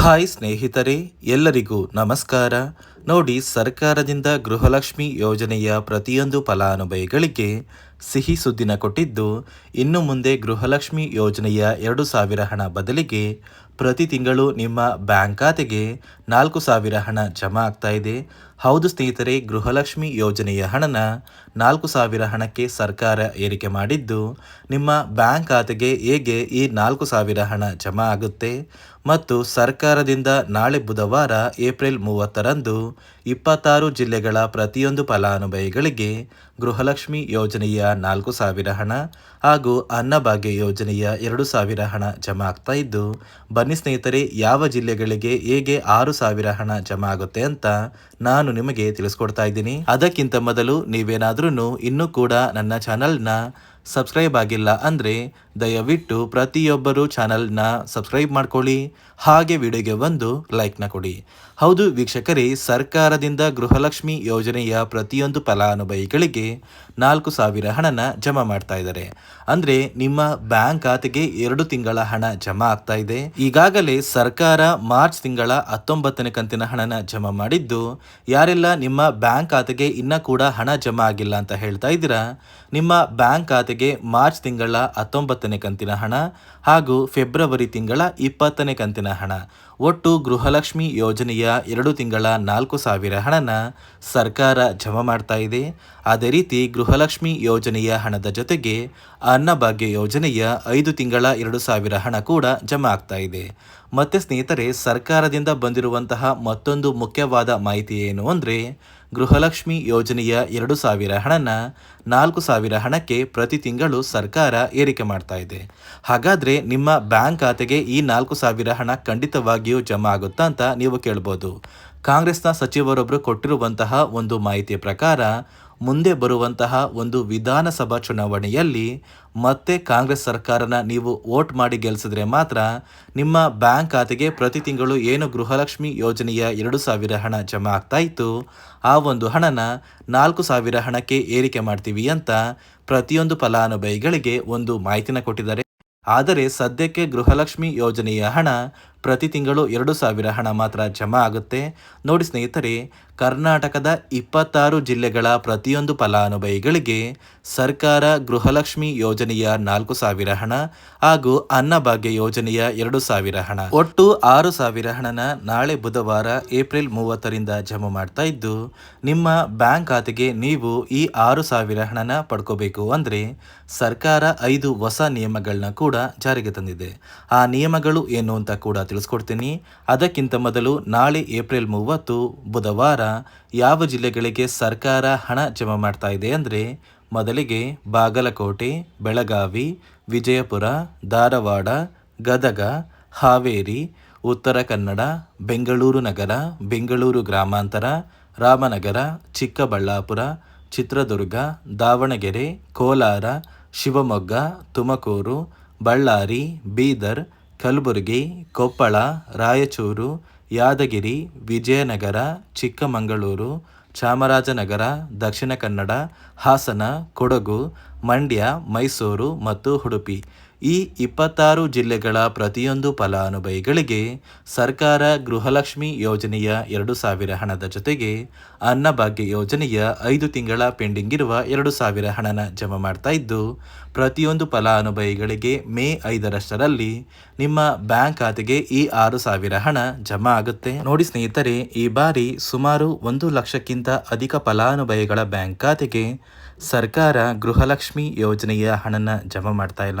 Hi ಸ್ನೇಹಿತರೆ, ಎಲ್ಲರಿಗೂ ನಮಸ್ಕಾರ. ನೋಡಿ, ಸರ್ಕಾರದಿಂದ ಗೃಹಲಕ್ಷ್ಮಿ ಯೋಜನೆಯ ಪ್ರತಿಯೊಂದು ಫಲಾನುಭವಿಗಳಿಗೆ ಸಿಹಿ ಸುದ್ದಿನ ಕೊಟ್ಟಿದ್ದು, ಇನ್ನು ಮುಂದೆ ಗೃಹಲಕ್ಷ್ಮಿ ಯೋಜನೆಯ ಎರಡು ಸಾವಿರ ಹಣ ಬದಲಿಗೆ ಪ್ರತಿ ತಿಂಗಳು ನಿಮ್ಮ ಬ್ಯಾಂಕ್ ಖಾತೆಗೆ ನಾಲ್ಕು ಸಾವಿರ ಹಣ ಜಮಾ ಆಗ್ತಾ ಇದೆ. ಹೌದು ಸ್ನೇಹಿತರೆ, ಗೃಹಲಕ್ಷ್ಮಿ ಯೋಜನೆಯ ಹಣನ ನಾಲ್ಕು ಸಾವಿರ ಹಣಕ್ಕೆ ಸರ್ಕಾರ ಏರಿಕೆ ಮಾಡಿದ್ದು, ನಿಮ್ಮ ಬ್ಯಾಂಕ್ ಖಾತೆಗೆ ಹೇಗೆ ಈ ನಾಲ್ಕು ಸಾವಿರ ಹಣ ಜಮಾ ಆಗುತ್ತೆ? ಮತ್ತು ಸರ್ಕಾರದಿಂದ ನಾಳೆ ಬುಧವಾರ ಏಪ್ರಿಲ್ ಮೂವತ್ತರಂದು ಇಪ್ಪತ್ತಾರು ಜಿಲ್ಲೆಗಳ ಪ್ರತಿಯೊಂದು ಫಲಾನುಭವಿಗಳಿಗೆ ಗೃಹಲಕ್ಷ್ಮಿ ಯೋಜನೆಯ ನಾಲ್ಕು ಸಾವಿರ ಹಣ ಹಾಗೂ ಅನ್ನಭಾಗ್ಯ ಯೋಜನೆಯ ಎರಡು ಸಾವಿರ ಹಣ ಜಮಾ ಆಗ್ತಾ ಇದ್ದು, ಬನ್ನಿ ಸ್ನೇಹಿತರೆ, ಯಾವ ಜಿಲ್ಲೆಗಳಿಗೆ ಹೇಗೆ ಆರು ಸಾವಿರ ಹಣ ಜಮಾ ಆಗುತ್ತೆ ಅಂತ ನಾನು ನಿಮಗೆ ತಿಳಿಸ್ಕೊಡ್ತಾ ಇದ್ದೀನಿ. ಅದಕ್ಕಿಂತ ಮೊದಲು ನೀವೇನಾದ್ರೂ ಇನ್ನೂ ಕೂಡ ನನ್ನ ಚಾನಲ್ನ ಸಬ್ಸ್ಕ್ರೈಬ್ ಆಗಿಲ್ಲ ಅಂದರೆ ದಯವಿಟ್ಟು ಪ್ರತಿಯೊಬ್ಬರು ಚಾನಲ್ನ ಸಬ್ಸ್ಕ್ರೈಬ್ ಮಾಡ್ಕೊಳ್ಳಿ, ಹಾಗೆ ವಿಡಿಯೋಗೆ ಒಂದು ಲೈಕ್ನ ಕೊಡಿ. ಹೌದು ವೀಕ್ಷಕರೇ, ಸರ್ಕಾರದಿಂದ ಗೃಹಲಕ್ಷ್ಮಿ ಯೋಜನೆಯ ಪ್ರತಿಯೊಂದು ಫಲಾನುಭವಿಗಳಿಗೆ ನಾಲ್ಕು ಸಾವಿರ ಹಣನ ಜಮಾ ಮಾಡ್ತಾ ಇದ್ದಾರೆ. ಅಂದರೆ ನಿಮ್ಮ ಬ್ಯಾಂಕ್ ಖಾತೆಗೆ ಎರಡು ತಿಂಗಳ ಹಣ ಜಮಾ ಆಗ್ತಾ ಇದೆ. ಈಗಾಗಲೇ ಸರ್ಕಾರ ಮಾರ್ಚ್ ತಿಂಗಳ ಹತ್ತೊಂಬತ್ತನೇ ಕಂತಿನ ಹಣನ ಜಮಾ ಮಾಡಿದ್ದು, ಯಾರೆಲ್ಲ ನಿಮ್ಮ ಬ್ಯಾಂಕ್ ಖಾತೆಗೆ ಇನ್ನೂ ಕೂಡ ಹಣ ಜಮಾ ಆಗಿಲ್ಲ ಅಂತ ಹೇಳ್ತಾ ಇದ್ದೀರಾ, ನಿಮ್ಮ ಬ್ಯಾಂಕ್ ಖಾತೆಗೆ ಮಾರ್ಚ್ ತಿಂಗಳ ಹತ್ತೊಂಬತ್ತನೇ ಕಂತಿನ ಹಣ. ಹಾಗೂ ಫೆಬ್ರವರಿ ತಿಂಗಳ ಇಪ್ಪತ್ತನೇ ಕಂತಿನ ಹಣ. ಒಟ್ಟು ಗೃಹಲಕ್ಷ್ಮಿ ಯೋಜನೆಯ ಎರಡು ತಿಂಗಳ ನಾಲ್ಕು ಸಾವಿರ ಹಣನ ಸರ್ಕಾರ ಜಮಾ ಮಾಡ್ತಾ ಇದೆ. ಅದೇ ರೀತಿ ಗೃಹಲಕ್ಷ್ಮಿ ಯೋಜನೆಯ ಹಣದ ಜೊತೆಗೆ ಅನ್ನಭಾಗ್ಯ ಯೋಜನೆಯ ಐದು ತಿಂಗಳ ಎರಡು ಸಾವಿರ ಹಣ ಕೂಡ ಜಮಾ ಆಗ್ತಾ ಇದೆ. ಮತ್ತೆ ಸ್ನೇಹಿತರೆ, ಸರ್ಕಾರದಿಂದ ಬಂದಿರುವಂತಹ ಮತ್ತೊಂದು ಮುಖ್ಯವಾದ ಮಾಹಿತಿ ಏನು ಅಂದರೆ, ಗೃಹಲಕ್ಷ್ಮಿ ಯೋಜನೆಯ ಎರಡು ಸಾವಿರ ಹಣನ ನಾಲ್ಕು ಸಾವಿರ ಹಣಕ್ಕೆ ಪ್ರತಿ ತಿಂಗಳು ಸರ್ಕಾರ ಏರಿಕೆ ಮಾಡ್ತಾ ಇದೆ. ಹಾಗಾದರೆ ನಿಮ್ಮ ಬ್ಯಾಂಕ್ ಖಾತೆಗೆ ಈ ನಾಲ್ಕು ಸಾವಿರ ಹಣ ಖಂಡಿತವಾಗಿಯೂ ಜಮಾ ಆಗುತ್ತಾ ಅಂತ ನೀವು ಕೇಳ್ಬೋದು. ಕಾಂಗ್ರೆಸ್ನ ಸಚಿವರೊಬ್ಬರು ಕೊಟ್ಟಿರುವಂತಹ ಒಂದು ಮಾಹಿತಿಯ ಪ್ರಕಾರ, ಮುಂದೆ ಬರುವಂತಹ ಒಂದು ವಿಧಾನಸಭಾ ಚುನಾವಣೆಯಲ್ಲಿ ಮತ್ತೆ ಕಾಂಗ್ರೆಸ್ ಸರ್ಕಾರನ ನೀವು ವೋಟ್ ಮಾಡಿ ಗೆಲ್ಲಿಸಿದ್ರೆ ಮಾತ್ರ ನಿಮ್ಮ ಬ್ಯಾಂಕ್ ಖಾತೆಗೆ ಪ್ರತಿ ತಿಂಗಳು ಏನು ಗೃಹಲಕ್ಷ್ಮಿ ಯೋಜನೆಯ ಎರಡು ಸಾವಿರ ಹಣ ಜಮಾ ಆಗ್ತಾ ಇತ್ತು, ಆ ಒಂದು ಹಣನ ನಾಲ್ಕು ಸಾವಿರ ಹಣಕ್ಕೆ ಏರಿಕೆ ಮಾಡ್ತೀವಿ ಅಂತ ಪ್ರತಿಯೊಂದು ಫಲಾನುಭವಿಗಳಿಗೆ ಒಂದು ಮಾಹಿತಿನ ಕೊಟ್ಟಿದ್ದಾರೆ. ಆದರೆ ಸದ್ಯಕ್ಕೆ ಗೃಹಲಕ್ಷ್ಮಿ ಯೋಜನೆಯ ಹಣ ಪ್ರತಿ ತಿಂಗಳು ಎರಡು ಸಾವಿರ ಹಣ ಮಾತ್ರ ಜಮಾ ಆಗುತ್ತೆ. ನೋಡಿ ಸ್ನೇಹಿತರೆ, ಕರ್ನಾಟಕದ ಇಪ್ಪತ್ತಾರು ಜಿಲ್ಲೆಗಳ ಪ್ರತಿಯೊಂದು ಫಲಾನುಭವಿಗಳಿಗೆ ಸರ್ಕಾರ ಗೃಹಲಕ್ಷ್ಮಿ ಯೋಜನೆಯ ನಾಲ್ಕು ಸಾವಿರ ಹಣ ಹಾಗೂ ಅನ್ನಭಾಗ್ಯ ಯೋಜನೆಯ ಎರಡು ಸಾವಿರ ಹಣ. ಒಟ್ಟು ಆರು ಸಾವಿರ ಹಣನ ನಾಳೆ ಬುಧವಾರ ಏಪ್ರಿಲ್ ಮೂವತ್ತರಿಂದ ಜಮಾ ಮಾಡ್ತಾ ಇದ್ದು, ನಿಮ್ಮ ಬ್ಯಾಂಕ್ ಖಾತೆಗೆ ನೀವು ಈ ಆರು ಸಾವಿರ ಹಣನ ಪಡ್ಕೋಬೇಕು ಅಂದರೆ ಸರ್ಕಾರ ಐದು ಹೊಸ ನಿಯಮಗಳನ್ನ ಕೂಡ ಜಾರಿಗೆ ತಂದಿದೆ. ಆ ನಿಯಮಗಳು ಏನು ಅಂತ ಕೂಡ ತಿಳಿಸ್ಕೊಡ್ತೀನಿ. ಅದಕ್ಕಿಂತ ಮೊದಲು ನಾಳೆ ಏಪ್ರಿಲ್ ಮೂವತ್ತು, ಬುಧವಾರ ಯಾವ ಜಿಲ್ಲೆಗಳಿಗೆ ಸರ್ಕಾರ ಹಣ ಜಮಾ ಮಾಡ್ತಾ ಇದೆ ಅಂದರೆ ಮೊದಲಿಗೆ ಬಾಗಲಕೋಟೆ, ಬೆಳಗಾವಿ, ವಿಜಯಪುರ, ಧಾರವಾಡ, ಗದಗ, ಹಾವೇರಿ, ಉತ್ತರ ಕನ್ನಡ, ಬೆಂಗಳೂರು ನಗರ, ಬೆಂಗಳೂರು ಗ್ರಾಮಾಂತರ, ರಾಮನಗರ, ಚಿಕ್ಕಬಳ್ಳಾಪುರ, ಚಿತ್ರದುರ್ಗ, ದಾವಣಗೆರೆ, ಕೋಲಾರ, ಶಿವಮೊಗ್ಗ, ತುಮಕೂರು, ಬಳ್ಳಾರಿ, ಬೀದರ್ ಕಲಬುರಗಿ, ಕೊಪ್ಪಳ, ರಾಯಚೂರು, ಯಾದಗಿರಿ, ವಿಜಯನಗರ, ಚಿಕ್ಕಮಗಳೂರು, ಚಾಮರಾಜನಗರ, ದಕ್ಷಿಣ ಕನ್ನಡ, ಹಾಸನ, ಕೊಡಗು, ಮಂಡ್ಯ, ಮೈಸೂರು ಮತ್ತು ಉಡುಪಿ. ಈ ಇಪ್ಪತ್ತಾರು ಜಿಲ್ಲೆಗಳ ಪ್ರತಿಯೊಂದು ಫಲಾನುಭವಿಗಳಿಗೆ ಸರ್ಕಾರ ಗೃಹಲಕ್ಷ್ಮಿ ಯೋಜನೆಯ ಎರಡು ಸಾವಿರ ಹಣದ ಜೊತೆಗೆ ಅನ್ನಭಾಗ್ಯ ಯೋಜನೆಯ ಐದು ತಿಂಗಳ ಪೆಂಡಿಂಗ್ ಇರುವ ಎರಡು ಸಾವಿರ ಹಣನ ಜಮಾ ಮಾಡ್ತಾ ಇದ್ದು, ಪ್ರತಿಯೊಂದು ಫಲಾನುಭವಿಗಳಿಗೆ ಮೇ ಐದರಷ್ಟರಲ್ಲಿ ನಿಮ್ಮ ಬ್ಯಾಂಕ್ ಖಾತೆಗೆ ಈ ಆರು ಸಾವಿರ ಹಣ ಜಮಾ ಆಗುತ್ತೆ. ನೋಡಿ ಸ್ನೇಹಿತರೆ, ಈ ಬಾರಿ ಸುಮಾರು ಒಂದು ಲಕ್ಷಕ್ಕಿಂತ ಅಧಿಕ ಫಲಾನುಭವಿಗಳ ಬ್ಯಾಂಕ್ ಖಾತೆಗೆ ಸರ್ಕಾರ ಗೃಹಲಕ್ಷ್ಮಿ ಯೋಜನೆಯ ಹಣನ ಜಮಾ ಮಾಡ್ತಾ ಇಲ್ಲ.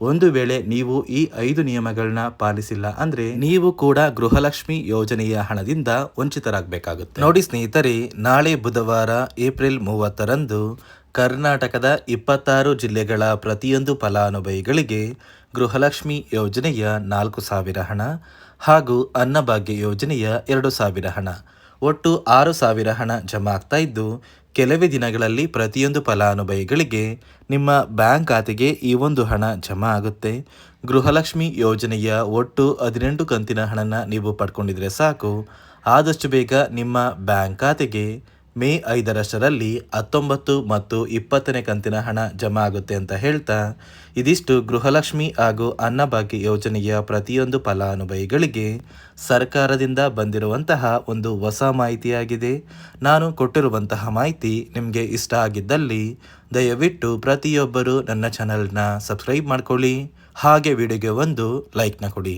ಒಂದು ವೇಳೆ ನೀವು ಈ ಐದು ನಿಯಮಗಳನ್ನ ಪಾಲಿಸಿಲ್ಲ ಅಂದ್ರೆ ನೀವು ಕೂಡ ಗೃಹಲಕ್ಷ್ಮಿ ಯೋಜನೆಯ ಹಣದಿಂದ ವಂಚಿತರಾಗಬೇಕಾಗುತ್ತೆ. ನೋಡಿ ಸ್ನೇಹಿತರೆ, ನಾಳೆ ಬುಧವಾರ ಏಪ್ರಿಲ್ ಮೂವತ್ತರಂದು ಕರ್ನಾಟಕದ ಇಪ್ಪತ್ತಾರು ಜಿಲ್ಲೆಗಳ ಪ್ರತಿಯೊಂದು ಫಲಾನುಭವಿಗಳಿಗೆ ಗೃಹಲಕ್ಷ್ಮಿ ಯೋಜನೆಯ ನಾಲ್ಕು ಸಾವಿರ ಹಣ ಹಾಗೂ ಅನ್ನಭಾಗ್ಯ ಯೋಜನೆಯ ಎರಡು ಸಾವಿರ ಹಣ. ಒಟ್ಟು ಆರು ಸಾವಿರ ಹಣ ಜಮಾ ಆಗ್ತಾ ಇದ್ದು ಕೆಲವೇ ದಿನಗಳಲ್ಲಿ ಪ್ರತಿಯೊಂದು ಫಲಾನುಭವಿಗಳಿಗೆ ನಿಮ್ಮ ಬ್ಯಾಂಕ್ ಖಾತೆಗೆ ಈ ಒಂದು ಹಣ ಜಮಾ ಆಗುತ್ತೆ. ಗೃಹಲಕ್ಷ್ಮಿ ಯೋಜನೆಯ ಒಟ್ಟು ಹದಿನೆಂಟು ಕಂತಿನ ಹಣನ ನೀವು ಪಡ್ಕೊಂಡಿದ್ರೆ ಸಾಕು. ಆದಷ್ಟು ಬೇಗ ನಿಮ್ಮ ಬ್ಯಾಂಕ್ ಖಾತೆಗೆ ಮೇ ಐದರಷ್ಟರಲ್ಲಿ ಹತ್ತೊಂಬತ್ತು ಮತ್ತು ಇಪ್ಪತ್ತನೇ ಕಂತಿನ ಹಣ ಜಮಾ ಆಗುತ್ತೆ ಅಂತ ಹೇಳ್ತಾ, ಇದಿಷ್ಟು ಗೃಹಲಕ್ಷ್ಮಿ ಹಾಗೂ ಅನ್ನಭಾಗ್ಯ ಯೋಜನೆಯ ಪ್ರತಿಯೊಂದು ಫಲಾನುಭವಿಗಳಿಗೆ ಸರ್ಕಾರದಿಂದ ಬಂದಿರುವಂತಹ ಒಂದು ಹೊಸ ಮಾಹಿತಿಯಾಗಿದೆ. ನಾನು ಕೊಟ್ಟಿರುವಂತಹ ಮಾಹಿತಿ ನಿಮಗೆ ಇಷ್ಟ ಆಗಿದ್ದಲ್ಲಿ ದಯವಿಟ್ಟು ಪ್ರತಿಯೊಬ್ಬರು ನನ್ನ ಚಾನಲ್ನ ಸಬ್ಸ್ಕ್ರೈಬ್ ಮಾಡ್ಕೊಳ್ಳಿ. ಹಾಗೆ ವಿಡಿಯೋಗೆ ಒಂದು ಲೈಕ್ನ ಕೊಡಿ.